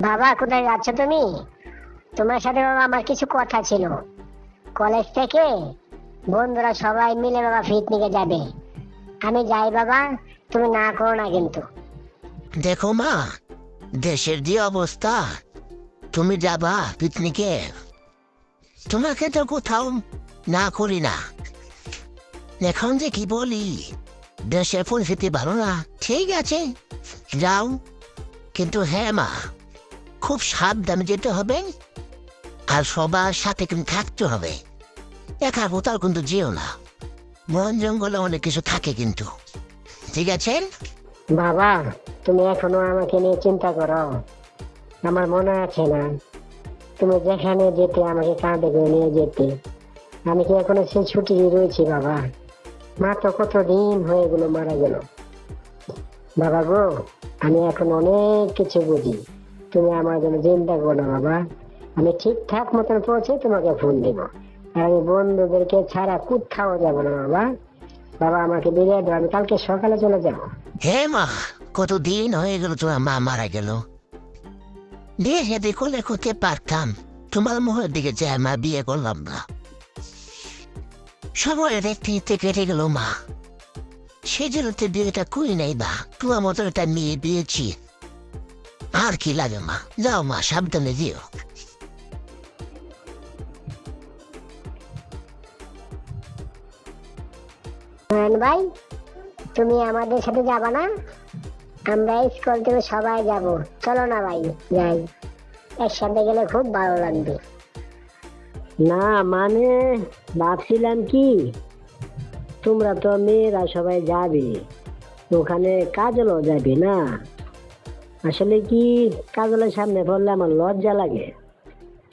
বাবা, কোথায় যাচ্ছ তুমি? তোমার সাথে বাবা আমার কিছু কথা ছিল। কলেজ থেকে বন্ধুরা সবাই মিলে বাবা পিকনিকে যাবে। আমি যাই বাবা, তুমি না করো না কিন্তু। দেখো মা, দেশের যে অবস্থা, তুমি যাবা পিকনিকে তোমাকে তো কোথাও না করি না। এখন যে কি বলি, দেশের পরিস্থিতি ভালো না, ঠিক আছে, যাও। কিন্তু হ্যাঁ মা খুব সাবধানে যেতে হবে, আর সবার সাথে কিন্তু থাকতে হবে। একা কোথাও কিন্তু যেও না। বন জঙ্গলে অনেক কিছু থাকে কিন্তু। ঠিক আছে? বাবা, তুমি এখনও আমাকে নিয়ে চিন্তা করো। আমার মনে আছে না, তুমি যেখানে যেতে, আমাকে কাঁধে করে নিয়ে যেতে। আমি কি এখনও সেই ছুটি রয়েছি বাবা? মা তো কত দিন হয়ে গেল, মারা গেল। বাবা গো, আমি এখন অনেক কিছু বুঝি। তুমি আমার জন্য চিন্তা করো বাবা। আমি ঠিকঠাক মতন পৌঁছে তোমাকে ফোন দিব। আর আমি বন্ধুদেরকে ছাড়া কোথাও যাব না, বাবা। বাবা, আমাকে বিদায় দাও, আমি কালকে সকালে চলে যাব। হে মা কতদিন হয়ে গেল তোমার মা মারা গেল। বিয়ে দেখলে করতে পারতাম, তোমার মুখের দিকে যায় মা, বিয়ে করলাম না। সময় দেখতে কেটে গেল মা। সেই জন্য বিয়েটা করি নাই বা তোমার মতো একটা মেয়ে দিয়েছি আর কি লাগে মা? যাও মা সাবধানে দিও ভাই তুমি আমাদের সাথে যাবা না? আমরা স্কুল থেকে সবাই যাব। চলো না ভাই যাই। একসাথে গেলে খুব ভালো লাগবে। না মানে ভাবছিলাম কি তোমরা তো মেয়েরা সবাই যাবে। ওখানে কাজলও যাবে না। আসলে কি কাজলের সামনে পড়লে আমার লজ্জা লাগে?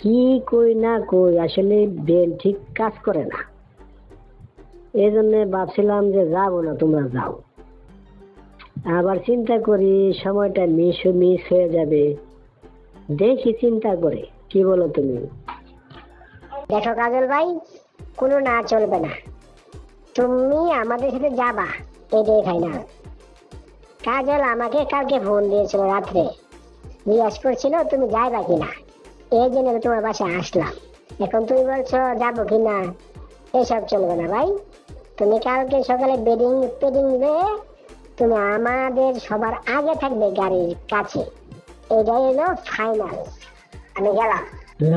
কি কই না কই, আসলে ব্রেন ঠিক কাজ করে না। এই জন্য ভাবছিলাম যে যাব না, তোমরা যাও। আবার চিন্তা করি সময়টা মিস মিস হয়ে যাবে। দেখি চিন্তা করে, কি বলো তুমি? দেখো কাজল ভাই, কোনো না চলবে না। তুমি আমাদের সাথে যাবা এটাই ফাইনাল কাজল আমাকে কালকে ফোন দিয়েছিল রাত্রে। জিজ্ঞাস করছিল তুমি যাইবা কিনা? এই জন্য তোমার বাসায় আসলাম। এখন তুমি বলছো যাব কিনা? এসব চলবে না ভাই। তুমি কালকে সকালে বেডিং পেডিং দিয়ে তুমি আমাদের সবার আগে থাকবে গাড়ির কাছে। এটাই হলো ফাইনাল আমি গেলাম। la.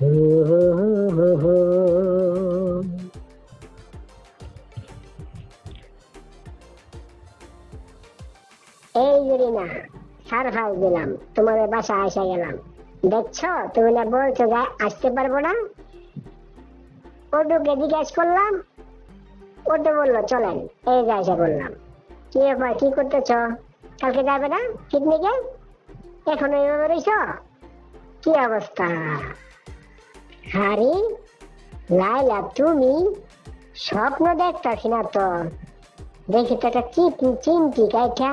Ho, ho, ho, ho, এই যদি না সারপ্রাইজ দিলাম তোমাদের বাসা এসে গেলাম। দেখছ, তুমি না বলছো যে আসতে পারব না? ওটুকে জিজ্ঞাসা করলাম ওটু বলল, চলেন, এই যে এসে বললাম। কি ব্যাপার, কি করতেছ? কালকে যাবে না পিকনিকে এখন এইভাবে রইছ? কি অবস্থা? হারি লাইলা তুমি স্বপ্ন দেখতাছি না তো? দেখি তো একটা চিপ চিমটি কাইটা।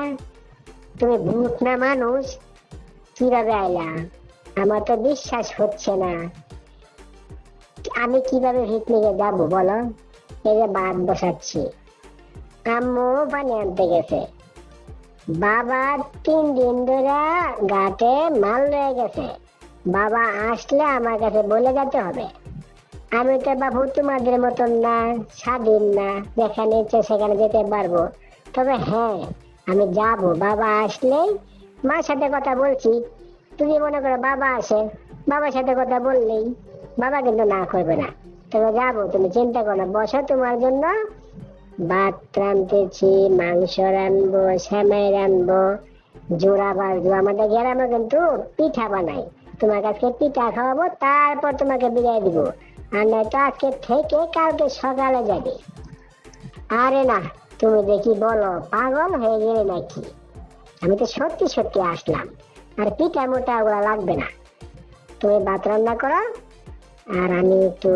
তুমি ভূত না মানুষ কীভাবে আইলা? আমার তো বিশ্বাস হচ্ছে না। আমি কীভাবে পিকনিকে যাব বলো? এই যে বাদ বসাচ্ছি। আম্মু পানি আনতে গেছে। বাবা তিন দিন ধরে ঘাটে মাল রয়ে গেছে। বাবা আসলে আমার কাছে বলে যেতে হবে। আমি তো বাবু তোমাদের মতন না, স্বাধীন না। যেখানে ইচ্ছে সেখানে যেতে পারব। তবে হ্যাঁ আমি যাব, বাবা আসলেই মার সাথে কথা বলছি। তুমি মনে করো বাবা আসে, বাবার সাথে কথা বললেই বাবা কিন্তু না করবে না। তবে যাব, তুমি চিন্তা করো বসো তোমার জন্য। ভাত রাঁধতেছি, মাংস রানবো সেমাই রানবো জোড়া বাজবো আমাদের গ্রামে কিন্তু পিঠা বানাই তোমার কাছে পিঠা খাওয়াবো, তারপর তোমাকে বিদায় দিব। আর নয়তো আজকে থেকে কালকে সকালে যাবে। আরে না তুমি দেখি বলো, পাগল হয়ে গেলে নাকি? আমি তো সত্যি সত্যি আসলাম। আর পিঠা মোটা ওগুলা লাগবে না। তুমি ভাত রান্না করো, আর আমি একটু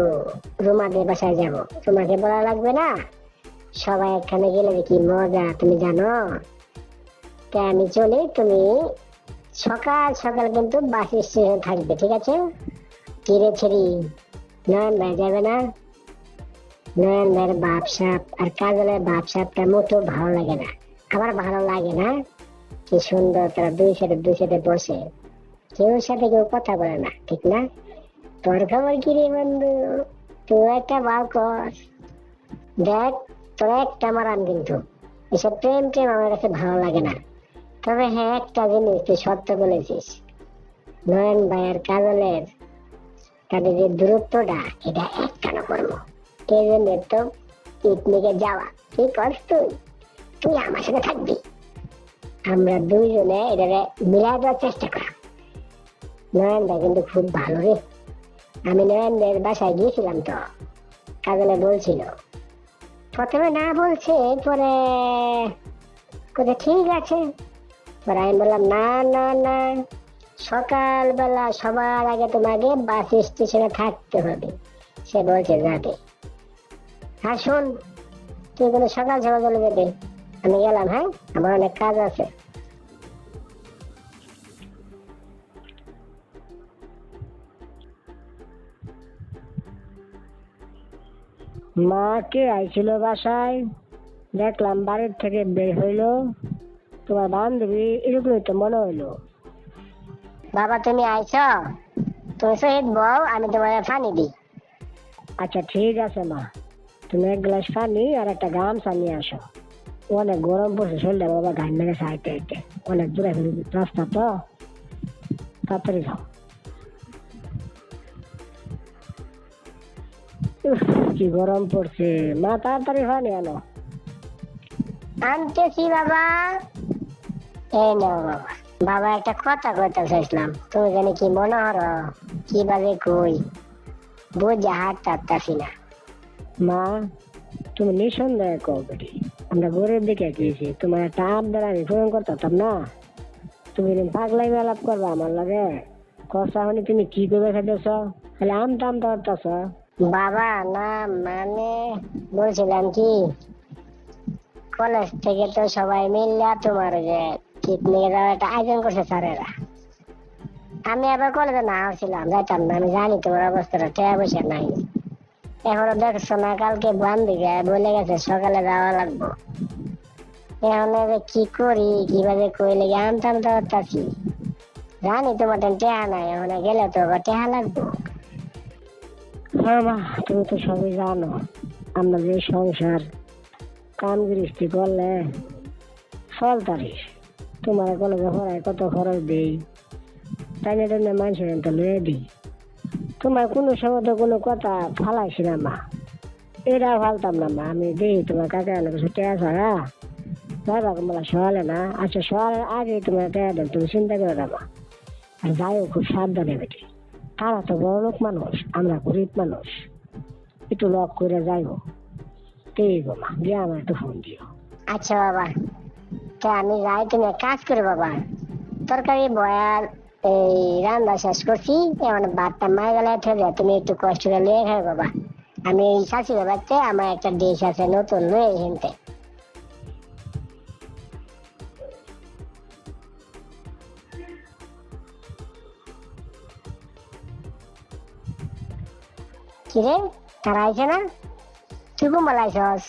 রুমাদের বাসায় যাব। তোমাকে বলা লাগবে না? সবাই এখানে গেলে দেখি মজা, তুমি জানো? তাই আমি চলি, তুমি সকাল সকাল কিন্তু বাস স্টেশনে থাকবে, ঠিক আছে? কিরে ছেড়ি নয়ন ভাই যাবে না? নয়ন ভাইয়ের বাপ সাপ আর কাজলের বাপ সাপটা মোটেও ভালো লাগে না। আমার ভালো লাগে না? কি সুন্দর তারা দুই সাইডে দুই সাইডে বসে। কেউ সাথে কেউ কথা বলে না, ঠিক না? তোর খবর কি রে বন্ধু? তুই একটা বাল কর। দেখ, তোর একটা মারান কিন্তু। এসব প্রেম প্রেম আমার কাছে ভালো লাগে না। তবে হ্যাঁ একটা জিনিস তুই সত্য বলেছিস। নয়ন ভাইয়ের কাজলের তাদের যে দূরত্বটা, এটা একখানা কর্ম এই জন্য তো পিকনিকে যাওয়া। কি করস তুই? তুই আমার সাথে থাকবি। আমরা দুইজনে এটা মিলাই দেওয়ার চেষ্টা করা নয়ন ভাই কিন্তু খুব ভালো রে। আমি নয়নদের বাসায় গিয়েছিলাম তো। কাজলে বলছিল, প্রথমে না বলছে পরে কোথায় ঠিক আছে। পরে আমি বললাম, না না না। সকালবেলা সবার আগে তোমাকে বাস স্টেশনে থাকতে হবে। সে বলছে, যাবে। হ্যাঁ শোন তুই কোনো সকাল সকাল চলে যেতে আমি গেলাম হ্যাঁ? আমার অনেক কাজ আছে। মা কে আইছিল বাসায়, দেখলাম বাড়ির থেকে বের হইল। তোমার বান্ধবী এরকমই তো মনে হইল। বাবা, তুমি আইছো? তুমি সহিত বউ, আমি তোমার পানি দিই। আচ্ছা ঠিক আছে, মা। তুমি এক গ্লাস পানি আর একটা গামছা নিয়ে আসো। অনেক গরম পড়ছে, শরীরটা বাবা ঘাম মেরেছে হাইটে হাইটে অনেক দূরে রাস্তা তো। তাড়াতাড়ি যাও। কি গরম পড়ছে। মা, তাড়াতাড়ি পানি আনো। আনতেছি বাবা। এই নাও বাবা। বাবা, একটা কথা কইতে চাইছিলাম। তুমি জানি কি মনে হর কি বাজে কই। বুঝে হাত টাটতাছি না। মা, তুমি নিঃসন্দেহে কবেটি আমরা গরিব দিকে গিয়েছি, তোমার একটা আবদার আমি পূরণ করতাম না। তুমি পাগলাই আলাপ করবা আমার লাগে। কষা হলে তুমি কি করে খেতেছ তাহলে আম টাম ধরতেছ বাবা, না মানে বলছিলাম কি, কলেজ থেকে তো সবাই মিললে তোমার যে পিকনিকে যাওয়ার একটা আয়োজন করছে স্যারেরা। আমি আবার কলেজে না হচ্ছিলাম যাইতাম না, আমি জানি তোমার অবস্থাটা, টেয়া বসে নাই। এখনও দেখছ না কালকে বান্ধবী বলে গেছে, সকালে যাওয়া লাগবো। এখন কি করি, কীভাবে কই লেগে আনতাম তো পারতাছি জানি তোমার টেহা নাই, এখন গেলে তো টেহা লাগবো। হ্যাঁ মা তুমি তো সবই জানো, আমরা যে সংসার কাম গৃষ্টি করলে চলতারি তোমার কলেজে পড়ায় কত খরচ দেই? তাই না মানুষের তো লয়ে দিই। তোমার কোনো সময় তো কোনো কথা ফালাইছি না, মা। এটা ফালতাম না, মা। আমি দিই তোমার কাকা কিছু টেয়া ছাড়া। বাবা বলা সকালে না। আচ্ছা সকালের আগে তোমার টেয়া দেন, তুমি চিন্তা করে না, মা। আর যাইও খুব সাবধানে বেটি। তারা তো বড় লোক মানুষ, আমরা গরিব মানুষ। একটু লক করে যাইব ঠিক মা। গিয়ে আমার একটু ফোন দিও। আচ্ছা বাবা। তা আমি যাই, তুমি কাজ করে, বাবা। তরকারি বয়াল এই রান্না শেষ করছি। থেকে তুমি একটু কষ্ট করে খাই বাবা। আমি এই বাবাতে আমার একটা আছে নতুন, লয়ে হিনতে কিরে, তারা আইছে না? তুই কুমল আইসস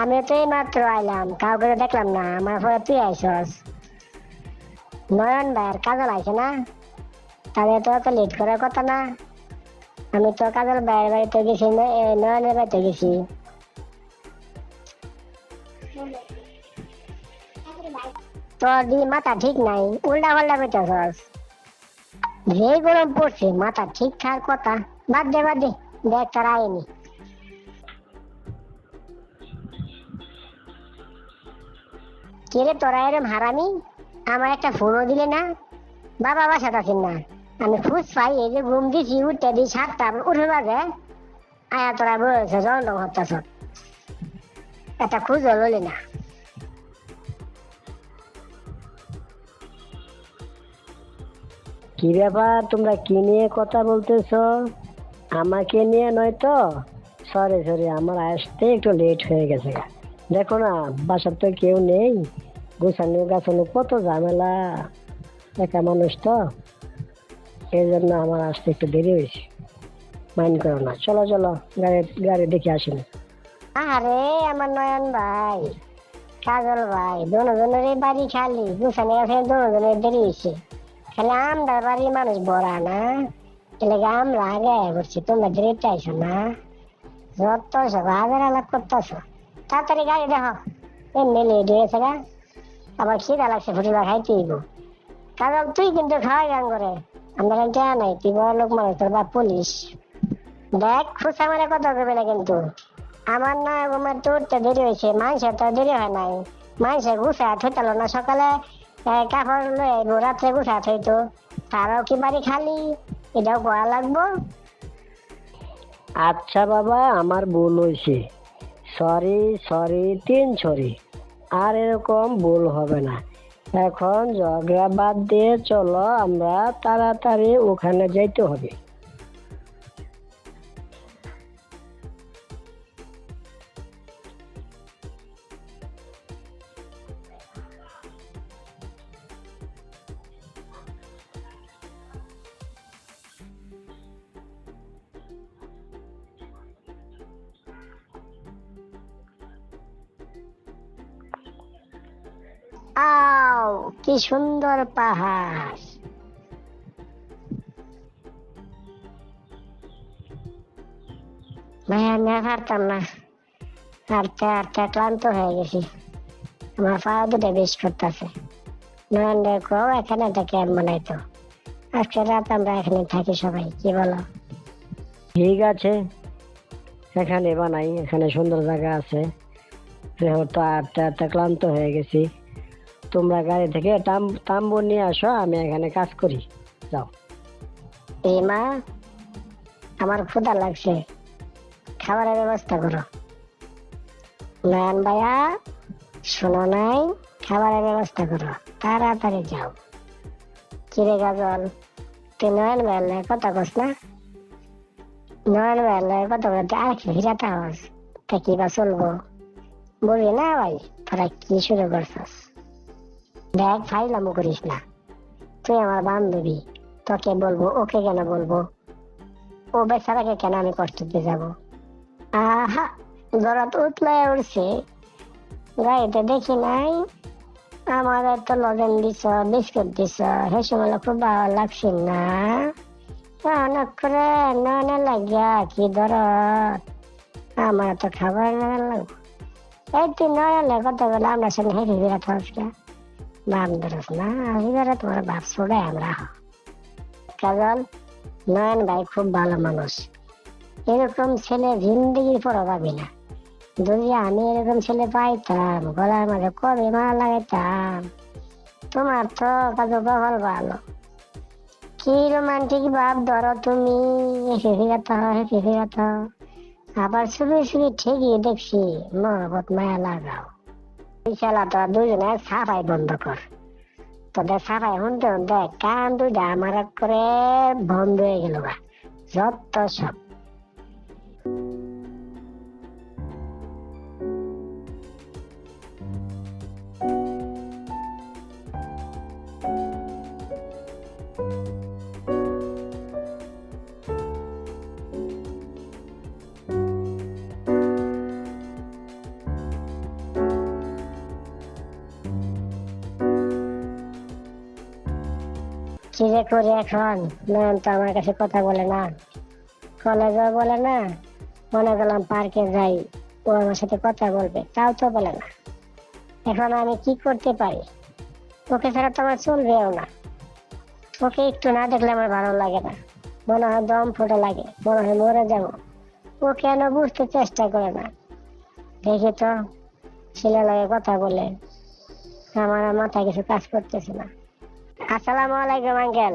আমি তো এই মাত্র আইলাম, কাউকে দেখলাম না, আমার পরে তুই আইসস নয়ন ভাইয়ের কাজল আইছে না? তাহলে তো অত লেট করার কথা না। আমি তো কাজল ভাইয়ের বাড়িতে গেছি নয়নের বাড়িতে গেছি। তোর দি মাথা ঠিক নাই উল্টা পাল্টা পেতেছস যে গরম পড়ছে, মাথা ঠিক থাকার কথা। বাদ দে বাদ দে, দেখ তারা আইনি। কিরে তোরা এরম হারামি? আমার একটা ফোনও দিলে না। বাবা বাসাত আছেন না। আমি খুঁজ পাই এই যে ঘুম দিছি, উঠতে দিই সাতটা উঠে বাজে। আয়া তোরা বলেছে জন্ম হত্যাস একটা খুঁজ হলি না। কি ব্যাপার, তোমরা কি নিয়ে কথা বলতেছো? আমাকে নিয়ে নয় তো? সরি সরি আমার আসতে একটু লেট হয়ে গেছে। দেখো না, বাসার তো কেউ নেই। গোছানো গাছানো কত ঝামেলা, একা মানুষ তো। এই জন্য আমার আসতে একটু দেরি হয়েছে। মাইন্ড করো না। চলো চলো, গাড়ি গাড়ি দেখে আসিনি আরে আমার নয়ন ভাই, কাজল ভাই দুজনের বাড়ি খালি, গুছানি গেছে দুজনের দেরি হয়েছে। খালি আমরা বাড়ির মানুষ বড়া না। এলে আমরা আগে করছি তোমরা দেরিতে আইসো না। যত সব আগের আলাপ তাড়াতাড়ি গাড়ি দেখো। এমনি লেট হয়েছে আবার খিদা লাগছে ফুটুলা খাইতে কাজল তুই কিন্তু খাওয়াই গান করে। আমরা জানা নাই, তুই বড় লোক মানুষ, তোর বাপ পুলিশ। দেখ খুশা মারে কথা করবে না কিন্তু। আমার না ঘুমের তো উঠতে দেরি হয়েছে, মানুষের তো দেরি হয় নাই। মানুষের গুছা থইতাল না সকালে কাপড় লয়ে আইবো, রাত্রে গুছা থইতো। তারাও কি বাড়ি খালি? এটাও করা লাগবো? আচ্ছা বাবা, আমার ভুল হয়েছে সরি সরি, তিন সরি। আর এরকম ভুল হবে না। এখন ঝগড়া বাদ দিয়ে চলো, আমরা তাড়াতাড়ি ওখানে যাইতে হবে। সুন্দর পাহাড়। ভাই আমি আর হারতাম না। হারতে হারতে ক্লান্ত হয়ে গেছি। আমার পা দুটো বেশ করতেছে। নয়ন দেখো, এখানে একটা ক্যাম্প বানাইতো আজকে রাত আমরা এখানে থাকি সবাই, কি বলো? ঠিক আছে। এখানে বানাই, এখানে সুন্দর জায়গা আছে। যেহেতু আটটা আটটা ক্লান্ত হয়ে গেছি। তোমরা গাড়ি থেকে তাম তাম্বু নিয়ে আসো, আমি এখানে কাজ করি। যাও। এই মা, আমার ক্ষুধা লাগছে। খাবারের ব্যবস্থা করো। নয়ন ভাইয়া, শোনো নাই, খাবারের ব্যবস্থা করো। তাড়াতাড়ি যাও। কিরে গাজল তুই নয়ন ভাইয়ের লগে কথা কস না? নয়ন ভাইয়ের লগে কথা বলতে আর কি হিরাতে হস তা কি বা চলবো? বলবি না ভাই, তোরা কি শুরু করছস? দেখ ফাইলামো করিস না। তুই আমার বান্ধবী, তোকে বলব, ওকে কেন বলব? ও বেচারাকে কেন আমি কষ্ট দিতে যাব? আহা দরদ উতলে উঠছে গাড়িতে দেখি নাই। আমাদের তো লজেন দিছ, বিস্কুট দিছ সে সময় খুব ভালো লাগছে না। অনেক করে? ননে লাগিয়া কি দরদ? আমার তো খাবার লাগবো। এই তুই নয়নে কথা বলে আমরা সঙ্গে হেঁটে বিরাট হসকে বাপ ধরস না এবারে তোমার বাপ ছোড়ে আমরা কাজল, নয়ন ভাই খুব ভালো মানুষ। এরকম ছেলে জিন্দগির পর পাবি না। যদি আমি এরকম ছেলে পাইতাম, গলার মাঝে কবে মারা লাগাইতাম? তোমার তো কাজল কপাল ভালো। কি রোমান্টিক ভাব ধরো তুমি ফিফিরাত ফিফিরাত আবার শুধু শুধু ঠিকই দেখছি মহবত মায়া লাগাও। এই খেলা তো দুজনে সাফাই বন্ধ কর। তোদের সাফাই শুনতে শুনতে কান দুইটা আমার করে বন্ধ হয়ে গেল যত সব। কি যে করি এখন? নয়ন তো আমার কাছে কথা বলে না। কলেজও বলে না। মনে করলাম পার্কে যাই, ও আমার সাথে কথা বলবে, তাও তো বলে না। এখন আমি কি করতে পারি? ওকে ছাড়া তো আমার চলবেও না। ওকে একটু না দেখলে আমার ভালো লাগে না। মনে হয় দম ফুটে লাগে, মনে হয় মরে যাব। ও কেন বুঝতে চেষ্টা করে না? দেখি তো ছেলে লাগে কথা বলে। আমার মাথায় কিছু কাজ করতেছে না। আসসালামু আলাইকুম, আঙ্কেল।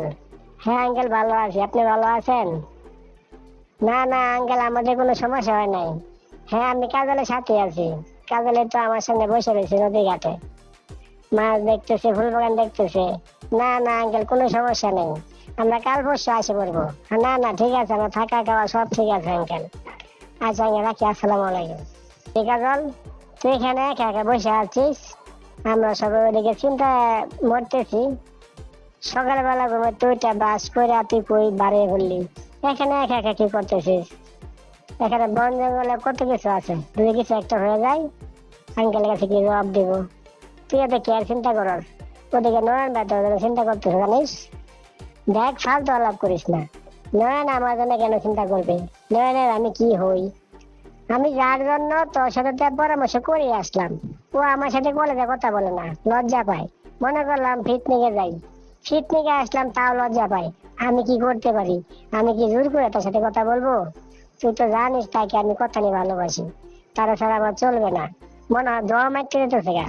হ্যাঁ আঙ্কেল, ভালো আছি। আপনি ভালো আছেন? না না, আঙ্কেল আমাদের কোনো সমস্যা হয় নাই। হ্যাঁ আমি কাজলের সাথে আছি। কাজলে তো আমার সামনে বসে রয়েছে নদী ঘাটে। মাছ দেখতেছে, ফুল বাগান দেখতেছে। না না, আঙ্কেল, কোনো সমস্যা নেই। আমরা কাল পরশু আসে পড়ব। না না, ঠিক আছে, আমার থাকা খাওয়া সব ঠিক আছে, আঙ্কেল। আচ্ছা আঙ্কেল, রাখি, আসসালামু আলাইকুম। ঠিক আছে তুই এখানে একা একা বসে আছিস? আমরা সবাই ওদিকে চিন্তা মরতেছি। সকালবেলা ঘুমে তুইটা বাস করে তুই কই বাড়িয়ে বললি এখানে একা একা কি করতেছিস? এখানে বন জঙ্গলে কত কিছু আছে? যদি কিছু একটা হয়ে যায় আঙ্কেলের কাছে কি জবাব দিব। তুই এত কি আর চিন্তা করস ওদিকে নয়ন তোর জন্য চিন্তা করতেছ, জানিস? দেখ, ফালতু আলাপ করিস না। নয়ন আমার জন্য কেন চিন্তা করবে? নয়নের আমি কি হই? আমি যার জন্য তোর সাথে তো পরামর্শ করে আসলাম। ও আমার সাথে কলেজে কথা বলে না, লজ্জা পায়। মনে করলাম ফিটনিকে যাই। ফিটনিকে আসলাম, তাও লজ্জা পায়। আমি কি করতে পারি? আমি কি জোর করে তার সাথে কথা বলব? তুই তো জানিস তাকে আমি কথা নিয়ে ভালোবাসি। তারা ছাড়া আমার চলবে না। মনে হয় দম মারতে যেতেছে গা।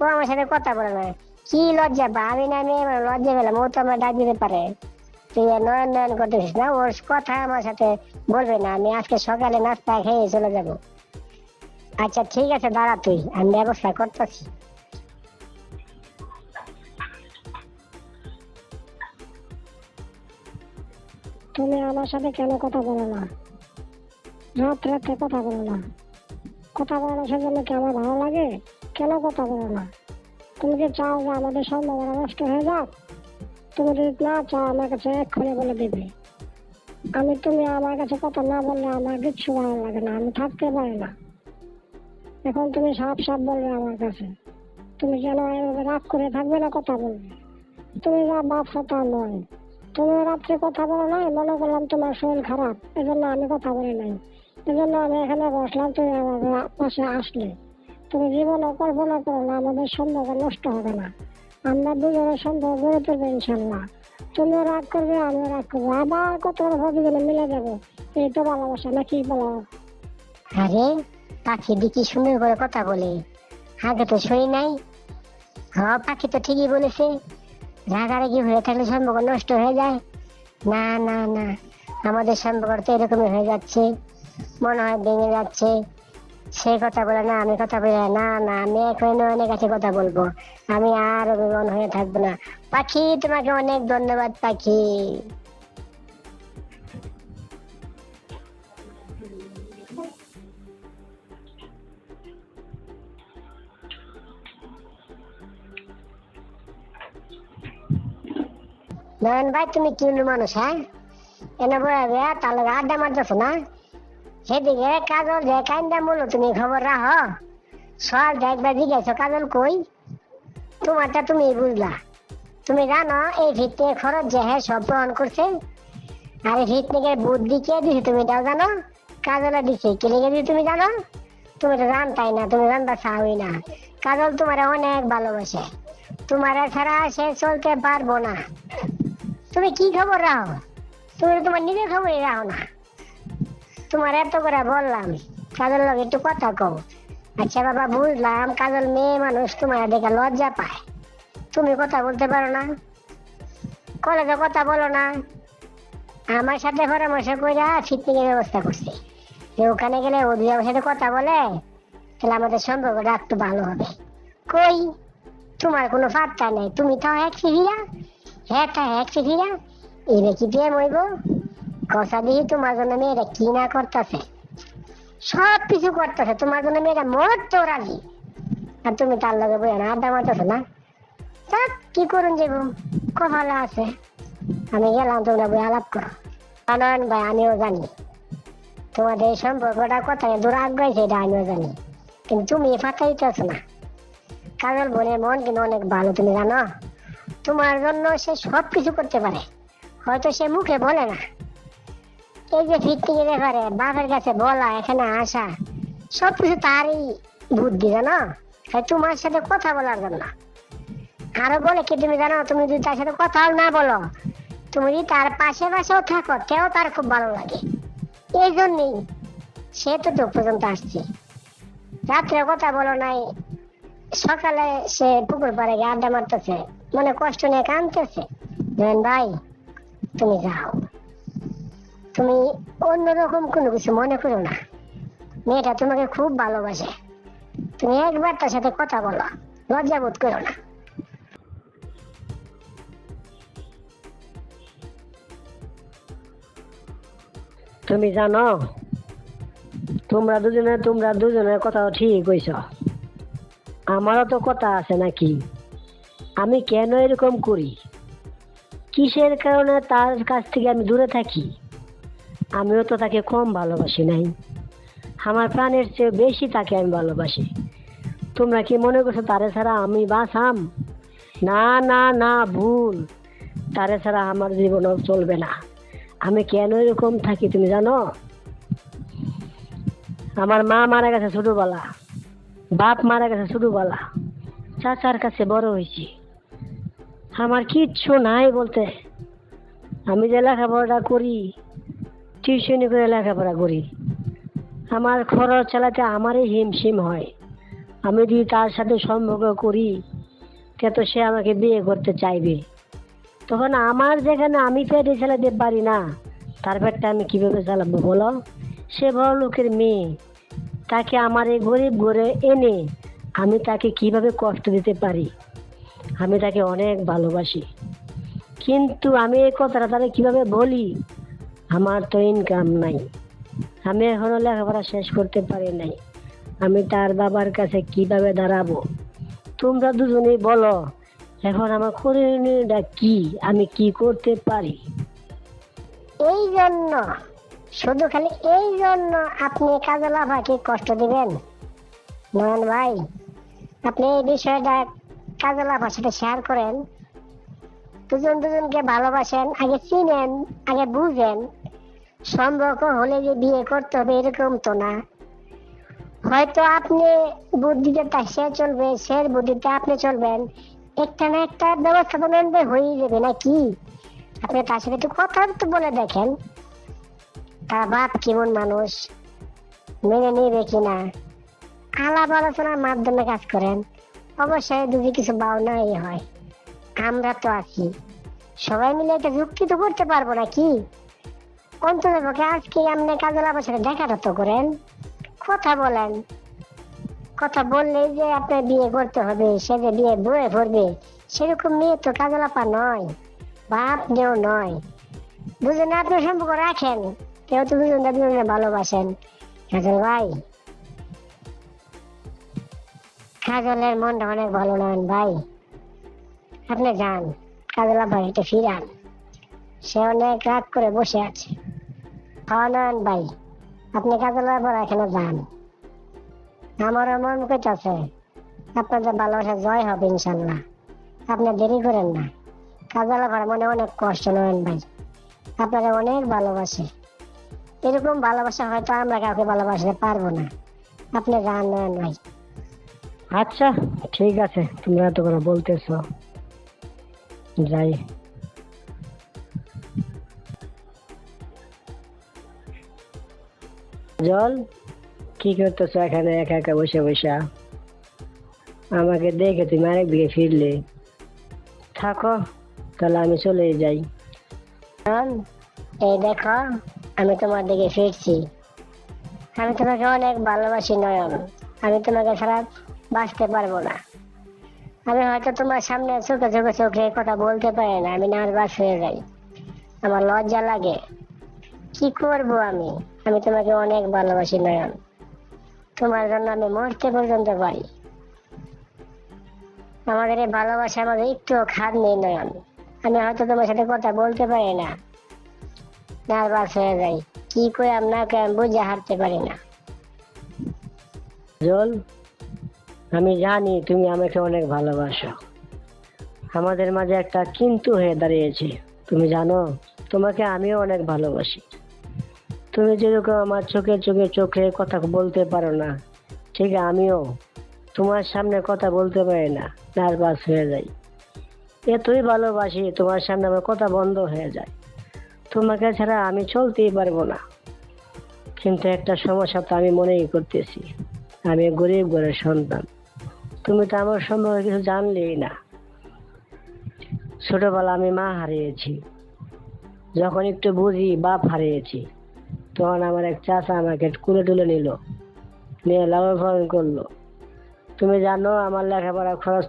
ও আমার সাথে কথা বলে না। কি লজ্জা পা আমি না আমি লজ্জা পেলাম, ও তো আমার ডাক দিতে পারে। তুই নয়ন নয়ন করতেছিস না, ওর কথা আমার সাথে বলবে না। আমি আজকে সকালে নাস্তা খেয়ে চলে যাব। আচ্ছা ঠিক আছে, দাঁড়া তুই। আমি ব্যবস্থা করতেছি। তুমি আমার সাথে কেন কথা বলো না? রাত রাতে কথা বলো না। কথা বলার সেজন্য কি আমার ভালো লাগে? কেন কথা বলো না? তুমি কি চাও যে আমাদের সম্ভাবনা নষ্ট হয়ে যাক, তুমি যদি না চাও আমার কাছে এক্ষুনি বলে দেবে। আমি তুমি আমার কাছে কথা না বললে আমার কিচ্ছু ভালো লাগে না, আমি থাকতে পারি না। এখন তুমি সাপ সাপ বলবে আমার কাছে। তুমি কেন রাগ করে থাকবে না কথা বলবে? তুমি যা ভাবছ তা নয়। তুমি রাত্রে কথা বলো নাই, মনে করলাম তোমার শরীর খারাপ, এজন্য আমি কথা বলি নাই। এজন্য আমি এখানে বসলাম, তুমি আমার পাশে আসলে। তুমি জীবনে কল্পনা করো না, আমাদের সম্পর্ক নষ্ট হবে না। আমরা দুজনের সম্পর্ক গড়ে তুলবো ইনশাল্লাহ তুমিও রাগ করবে, আমিও রাগ করব। আবার কত দুজনে মিলে যাব, এই তো ভালোবাসা নাকি বলো? আরে, পাখি দিকি সুন্দর করে কথা বলে। আগে তো শুনি নাই। হ পাখি তো ঠিকই বলেছে। রাগারাগি হয়ে থাকলে সম্পর্ক নষ্ট হয়ে যায়? না না না। আমাদের সম্পর্ক তো এরকমই হয়ে যাচ্ছে। মনে হয় ভেঙে যাচ্ছে। সে কথা বলে না, আমি কথা বলে না না, আমি এখন অনেক কাছে কথা বলব। আমি আর অভিমান হয়ে থাকব না। পাখি, তোমাকে অনেক ধন্যবাদ, পাখি। নয়ন ভাই, তুমি কি মানুষ হ্যাঁ? এনে বলে দেয়া তাহলে আড্ডা মারতেছো না? সেদিকে কাজল যে কান্দা মূল তুমি খবর রাখো। সব দেখবা, জিজ্ঞাসা, কাজল কই? তোমারটা তুমি বুঝলা। তুমি জানো, এই ভিত্তিক খরচ যে হ্যাঁ সব গ্রহণ করছে। আর এই ভিত্তিকের বুদ্ধি কে দিছে তুমি এটাও জানো? কাজলে দিছে কে লিখে দিছে তুমি জানো? তুমি তো জানতাই না, তুমি জানতা চাওই না। কাজল তোমার অনেক ভালোবাসে। তোমার ছাড়া সে চলতে পারব না। তুমি কি খবর রাখো তুমি তোমার নিজের খবরই রাখো না। তোমার এত করে বললাম কাজল লোক একটু কথা কও। আচ্ছা বাবা, বুঝলাম কাজল মেয়ে মানুষ তোমার দেখে লজ্জা পায়। তুমি কথা বলতে পারো না। কলেজে কথা বলো না। আমার সাথে পরামর্শ কইরা ফিটনিংয়ের ব্যবস্থা করছে। ওখানে গেলে ও দুই সাথে কথা বলে, তাহলে আমাদের সম্পর্কটা একটু ভালো হবে। কই? তোমার কোনো পাত্তা নেই। তুমি তো এক সিভিয়া হ্যাঁ এক সিভিয়া এবার কি প্রেম হইব কথা দিয়ে তোমার জন্য মেয়েরা কি না করতেছে। সব কিছু করতেছে, তোমার জন্য মেয়েরা মরতেও রাজি। আর তুমি তার লগে বই না আড্ডা মারতেছো না? থাক কি করুন যাব কথা আছে। আমি গেলাম, তোমরা বই আলাপ করো। কারণ ভাই, আমিও জানি। তোমাদের এই সম্পর্কটা কোথায়? দূর আগ্রহ এটা আমিও জানি। কিন্তু তুমি ফাঁকা দিতেছো না। কাজল বোনের মন কিন্তু অনেক ভালো, তুমি জানো? তোমার জন্য সে সব কিছু করতে পারে। হয়তো সে মুখে বলে না। এই যে ফিরতিকে ব্যাপারে বাপের কাছে বলা, এখানে আসা সব কিছু তারই বুদ্ধি, জানো? তাই তোমার সাথে কথা বলার জন্য। আরও বলে কি তুমি জানো, তুমি যদি তার সাথে কথাও না বলো, তুমি যদি তার পাশে পাশেও থাকো, তেও তার খুব ভালো লাগে। এই জন্যই সে তো তো পর্যন্ত আসছে। রাত্রে কথা বলো নাই সকালে সে পুকুর পাড়ে গিয়ে আড্ডা মারতেছে। মনে কষ্ট নিয়ে কাঁদতেছে। ভাই, তুমি যাও। তুমি অন্যরকম কোনো কিছু মনে করো না। মেয়েটা তোমাকে খুব ভালোবাসে। তুমি একবার তার সাথে কথা বলো। লজ্জা বোধ করো না। তুমি জানো, তোমরা দুজনে, তোমরা দুজনের কথা ঠিক কইছ। আমারও তো কথা আছে নাকি? আমি কেন এরকম করি? কিসের কারণে তার কাছ থেকে আমি দূরে থাকি? আমিও তো তাকে কম ভালোবাসি নাই। আমার প্রাণের চেয়ে বেশি তাকে আমি ভালোবাসি। তোমরা কি মনে করছ তারে ছাড়া আমি বাঁচাম না না না, ভুল। তারে ছাড়া আমার জীবনও চলবে না। আমি কেন এরকম থাকি তুমি জানো? আমার মা মারা গেছে ছোটবেলা। বাপ মারা গেছে ছোটবেলা চাচার কাছে বড় হয়েছি। আমার কিচ্ছু নাই বলতে। আমি যে লেখাপড়াটা করি, টিউশনি করে লেখাপড়া করি, আমার খরচ চালাতে আমারই হিমশিম হয়। আমি যদি তার সাথে সম্পর্ক করি তে তো সে আমাকে বিয়ে করতে চাইবে। তখন আমার যেখানে আমি পেটে চালাতে পারি না, তার পেটটা আমি কীভাবে চালাবো বলো? সে বড় লোকের মেয়ে। তাকে আমার এই গরিব ঘরে এনে আমি তাকে কীভাবে কষ্ট দিতে পারি? আমি তাকে অনেক ভালোবাসি। কিন্তু আমি এই কথাটা তারা কীভাবে বলি? আমার তো ইনকাম নাই। আমি এখনও লেখাপড়া শেষ করতে পারি নাই। আমি তার বাবার কাছে কীভাবে দাঁড়াবো? তোমরা দুজনেই বলো, এখন আমার করণীয়টা কি? আমি কি করতে পারি? এই জন্য শুধু খালি এই জন্য আপনি কাজল আভাকে কষ্ট দিবেন। নয়ন ভাই, আপনি এই বিষয়টা কাজল আভার সাথে শেয়ার করেন। দুজন দুজনকে ভালোবাসেন, আগে চিনেন, আগে বুঝেন। সম্পর্ক হলে যে বিয়ে করতে হবে এরকম তো না। হয়তো আপনি বুদ্ধিতে তা সে চলবে, সে বুদ্ধিতে আপনি চলবেন। একটা না একটা ব্যবস্থা তো নেন হয়ে যাবে নাকি? আপনি তার সাথে একটু কথা তো বলে দেখেন। তার বাপ কেমন মানুষ? মেনে নেবে কিনা? আলাপ আলোচনার মাধ্যমে কাজ করেন। অবশ্যই যদি কিছু বাউনাই হয়, আমরা তো আছি। সবাই মিলে একটা যুক্তি তো করতে পারব না কি অন্তত পক্ষে আজকে আপনি কাজল আমার সাথে দেখাটা তো করেন। কথা বলেন। কথা বললেই যে আপনার বিয়ে করতে হবে, সে যে বিয়ে বয়ে পড়বে, সেরকম মেয়ে তো কাজল আপা নয় বা আপনিও নয়। দুজনে আপনি সম্পর্ক রাখেন। কেউ তো দুজনে দুজনে ভালোবাসেন। কাজল ভাই। কাজলের মনটা অনেক ভালো নয় ভাই। আপনি যান কাজল ভাই একটু ফিরান। সে অনেক রাত করে বসে আছে। হ্যাঁ নয়ন ভাই, আপনি কাজলের পর এখানে যান। আমারও মন মুখে কইতাছে আপনাদের ভালোবাসা জয় হবে ইনশাল্লাহ আপনি দেরি করেন না। কাজলা ভাই মনে অনেক কষ্ট, নয়ন ভাই। আপনারা অনেক ভালোবাসে। এরকম ভালোবাসা হয়তো আমরা কাউকে ভালোবাসতে পারব না। আপনি নয়ন ভাই। আচ্ছা ঠিক আছে তোমরা তো করে বলতেছো। যাই। জল কি করতেছো এখানে একা একা বসে বসে? আমাকে দেখে তুমি আরেক দিকে ফিরলে। থাকো তাহলে আমি চলে যাই। এই দেখো আমি তোমার দিকে ফিরছি। আমি তোমাকে অনেক ভালোবাসি, নয়ন। আমি তোমাকে ছাড়া বাঁচতে পারব না। আমি হয়তো তোমার সামনে চোখে চোখে চোখে কথা বলতে পারি না, আমি নার্ভাস হয়ে যাই। আমার লজ্জা লাগে। কি করব আমি? আমি তোমাকে অনেক ভালোবাসি, নয়ন। তোমার জন্য আমি মরতে পর্যন্ত পারি। আমাদের এই ভালোবাসা আমাদের একটু খাদ নেই, নয়ন। আমি হয়তো তোমার সাথে কথা বলতে পারি না। নার্ভাস হয়ে যাই কি করে আপনাকে আমি বুঝে হারতে পারি না। জল, আমি জানি তুমি আমাকে অনেক ভালোবাসো। আমাদের মাঝে একটা কিন্তু হয়ে দাঁড়িয়েছে। তুমি জানো, তোমাকে আমিও অনেক ভালোবাসি। তুমি যেরকম আমার চোখে চোখে চোখে কথা বলতে পারো না, ঠিক আমিও তোমার সামনে কথা বলতে পারি না নার্ভাস হয়ে যাই এতই ভালোবাসি, তোমার সামনে আমার কথা বন্ধ হয়ে যায়। তোমাকে ছাড়া আমি চলতেই পারব না। কিন্তু একটা সমস্যা তো আমি মনেই করতেছি। আমি গরিব ঘরের সন্তান। তুমি তো আমার সম্পর্কে কিছু জানলেই না। ছোটবেলা আমি মা হারিয়েছি। যখন একটু বুঝি বাপ হারিয়েছি, তখন আমার এক চাচা আমাকে কুলে তুলে নিল। নিয়ে পালন করল। তুমি জানো, আমার লেখাপড়া খরচ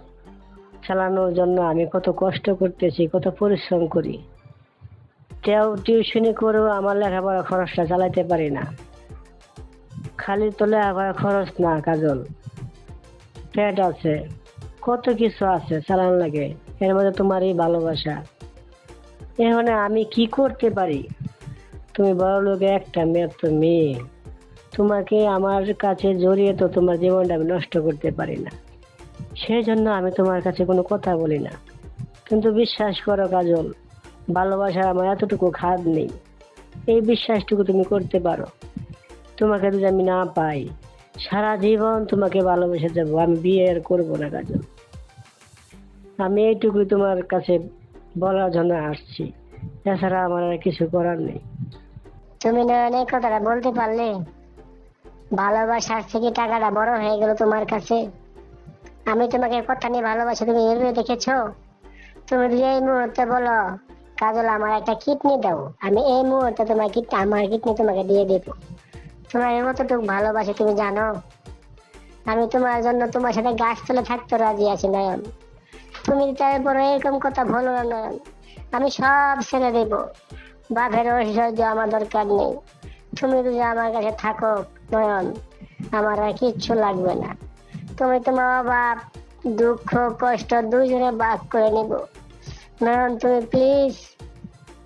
চালানোর জন্য আমি কত কষ্ট করতেছি, কত পরিশ্রম করি। তেও টিউশনি করেও আমার লেখাপড়া খরচটা চালাইতে পারি না। খালি তো লেখাপড়া খরচ না, কাজল। পেট আছে, কত কিছু আছে চালান লাগে, এর মধ্যে তোমার এই ভালোবাসা। এখানে আমি কি করতে পারি? তুমি বড় লোকে একটা মেয়ে, তো মেয়ে। তোমাকে আমার কাছে জড়িয়ে তো তোমার জীবনটা আমি নষ্ট করতে পারি না। সেই জন্য আমি তোমার কাছে কোনো কথা বলি না। কিন্তু বিশ্বাস করো, কাজল ভালোবাসার আমার এতটুকু খাদ নেই। এই বিশ্বাসটুকু তুমি করতে পারো। তোমাকে যদি আমি না পাই, সারা জীবন তোমাকে ভালোবেসে যাব। আমি বিয়ে আর করব না কাজল আমি এইটুকুই তোমার কাছে বলার জন্য আসছি। এছাড়া আমার আর কিছু করার নেই। তুমি না অনেক কথাটা বলতে পারলে। ভালোবাসার থেকে টাকাটা বড় হয়ে গেল তোমার কাছে। আমি তোমাকে কথা নিয়ে ভালোবাসি তুমি ভেবে দেখেছ? তুমি যদি এই মুহূর্তে বলো কাজল আমার একটা কিডনি দাও। আমি এই মুহূর্তে তোমার কিডনি, আমার কিডনি তোমাকে দিয়ে দেব। তোমার কতটুকু ভালোবাসি, তুমি জানো? আমি তোমার জন্য তোমার সাথে গাছ তলে থাকতে রাজি আছি, নয়ন। তুমি তারপরে এরকম কথা বলো না, নয়ন। আমি সব ছেড়ে দেবো। বাপের ঐশ্বর্য আমার দরকার নেই। তুমি যদি আমার কাছে থাকো, নয়ন, আমার আর কিচ্ছু লাগবে না। তুমি তোমার বাপ দুঃখ, কষ্ট দুজনে ভাগ করে নিব। নয়ন তুমি প্লিজ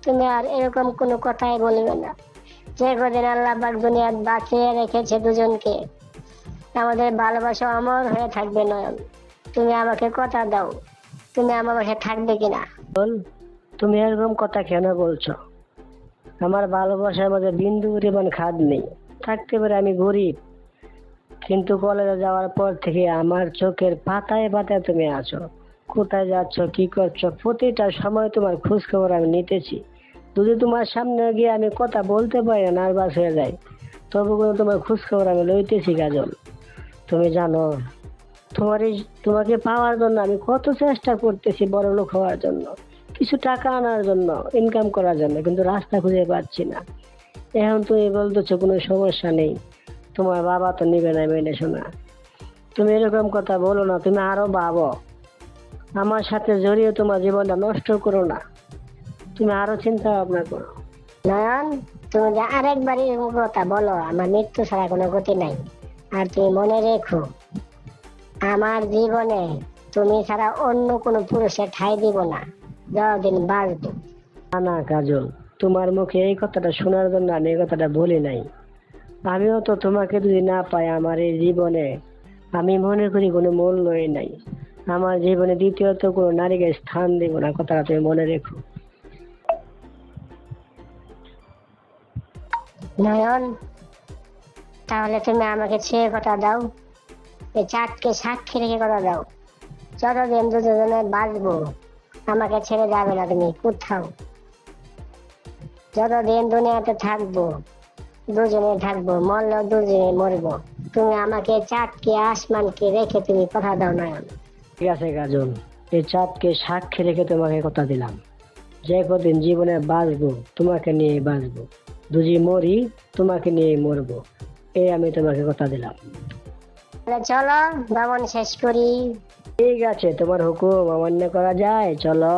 তুমি আর এরকম কোনো কথাই বলবে না। যে কদিন আল্লাহ পাক দুনিয়ার বাঁচিয়ে রেখেছে দুজনকে, আমাদের ভালোবাসা অমর হয়ে থাকবে নয়ন। তুমি আমাকে কথা দাও, তুমি আমার বাসায় থাকবে কিনা? বল, তুমি এরকম কথা কেন বলছো? আমার ভালোবাসার মধ্যে বিন্দু পরিমাণ খাদ নেই। থাকতে পারে আমি গরিব, কিন্তু কলেজে যাওয়ার পর থেকে আমার চোখের পাতায় পাতায় তুমি আছো। কোথায় যাচ্ছ, কি করছ? প্রতিটা সময় তোমার খোঁজ খবর আমি নিতেছি। যদি তোমার সামনে গিয়ে আমি কথা বলতে পারি না, নার্ভাস হয়ে যাই তবু কিন্তু তোমার খোঁজ খবর আমি লইতেছি গাজল তুমি জানো, তোমার এই, তোমাকে পাওয়ার জন্য আমি কত চেষ্টা করতেছি বড় লোক হওয়ার জন্য, কিছু টাকা আনার জন্য ইনকাম করার জন্য, কিন্তু রাস্তা খুঁজে পাচ্ছি না। এখন তুমি বলতেছো, কোনো সমস্যা নেই, তোমার বাবা তো নিবে না মেনে শোনা। তুমি এরকম কথা বলো না, তুমি আরও ভাবো। আমার সাথে জড়িয়ে তোমার জীবনটা নষ্ট করো না। তুমি আরও চিন্তা ভাবনা করো। নয়ন তুমি যে আরেকবার এরকম কথা বলো আমার মৃত্যু ছাড়া কোনো গতি নাই। আর তুমি মনে রেখো আমার জীবনে তুমি ছাড়া অন্য কোনো পুরুষের ঠাই দিব না যতদিন বাঁচবো। না না কাজল তোমার মুখে এই কথাটা শোনার জন্য আমি এই কথাটা বলি নাই। আমিও তো তোমাকে যদি না পাই আমার এই জীবনে আমি মনে করি কোনো মূল্যই নাই। আমার জীবনে দ্বিতীয়ত কোনো নারীকে স্থান দিব না, কথাটা তুমি মনে রেখো। নয়ন, তাহলে তুমি আমাকে ছেড়ে কথা দাও এই চাঁদকে সাক্ষী রেখে কথা দাও। যতদিন দুজনে বাঁচবো, আমাকে ছেড়ে যাবে না তুমি, কোথাও। যতদিন দুনিয়াতে থাকব, দুজনে থাকব, মরলেও দুজনে মরবো। তুমি আমাকে চাঁদকে, আসমানকে রেখে তুমি কথা দাও, নয়ন। ঠিক আছে গাজন এই চাঁদকে সাক্ষী রেখে তোমাকে কথা দিলাম। যে কদিন জীবনে বাঁচবো তোমাকে নিয়ে বাঁচবো। দুজি মরি তোমাকে নিয়ে মরবো। এই আমি তোমাকে কথা দিলাম। চলো ভ্রমণ শেষ করি। ঠিক আছে তোমার হুকুম অমান্য করা যায় চলো।